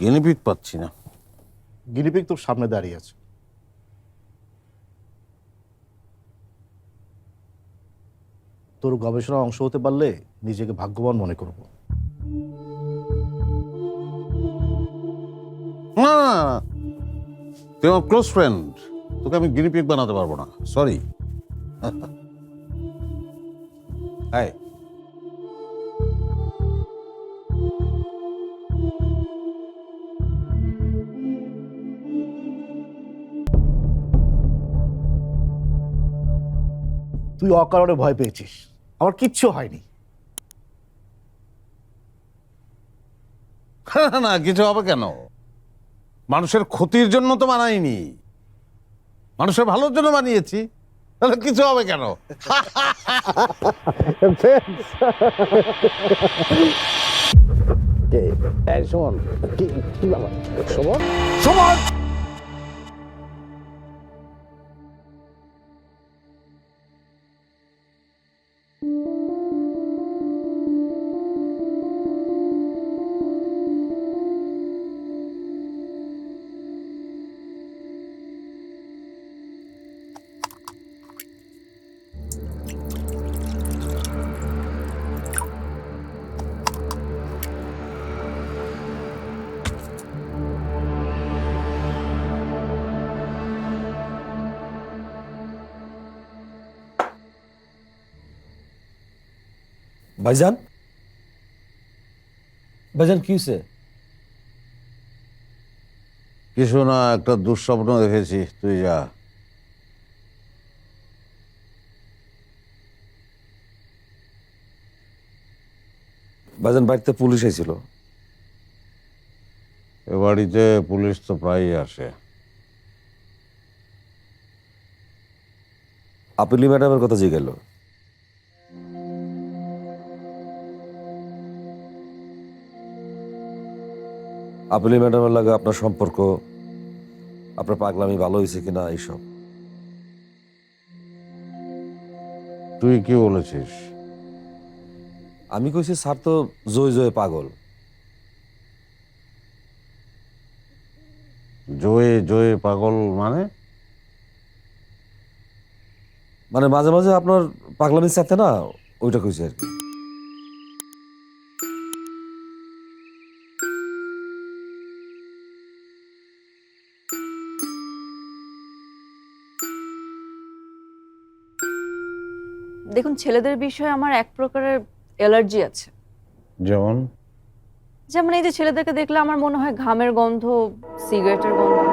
Guinea pig পাচ্ছি না। Guinea pig তোর সামনে দাঁড়িয়ে আছে। তোর গবেষণার অংশ হতে পারলে নিজেকে ভাগ্যবান মনে করব। না। তুই আমার ক্লোজ ফ্রেন্ড তোকে আমি গিনিপিক বানাতে পারব না। সরি হাই তুই অকারণে ভয় পেয়েছিস। আমার কিচ্ছু হয়নি। না কিছু হবে কেন? মানুষের ক্ষতির জন্য তো বানাইনি। মানুষের ভালোর জন্য বানিয়েছি। তাহলে কিছু হবে কেন? শোন কি শোভন ভাইজান? ভাইজান কি হয়েছে কিছু না একটা দুঃস্বপ্ন দেখেছি। তুই যা। ভাইজান বাড়িতে পুলিশ আইছিল। এ বাড়িতে পুলিশ তো প্রায়ই আসে। আপেলি ম্যাডামের কথা জিগেল আপেলি ম্যাডামের লাগে আপনার সম্পর্ক আপনার পাগলামি ভালো হয়েছে কিনা এইসব? তুই কি বলেছিস? আমি কইছি স্যার তো জয় জয় পাগল। জয়ে জয়ে পাগল মানে? মানে মাঝে মাঝে আপনার পাগলামির সাথে না ওইটা কইছি আর কি। দেখুন ছেলেদের বিষয়ে আমার এক প্রকারের অ্যালার্জি আছে। যেমন? যেমন এই যে ছেলেদেরকে দেখলে আমার মনে হয় ঘামের গন্ধ সিগারেটের গন্ধ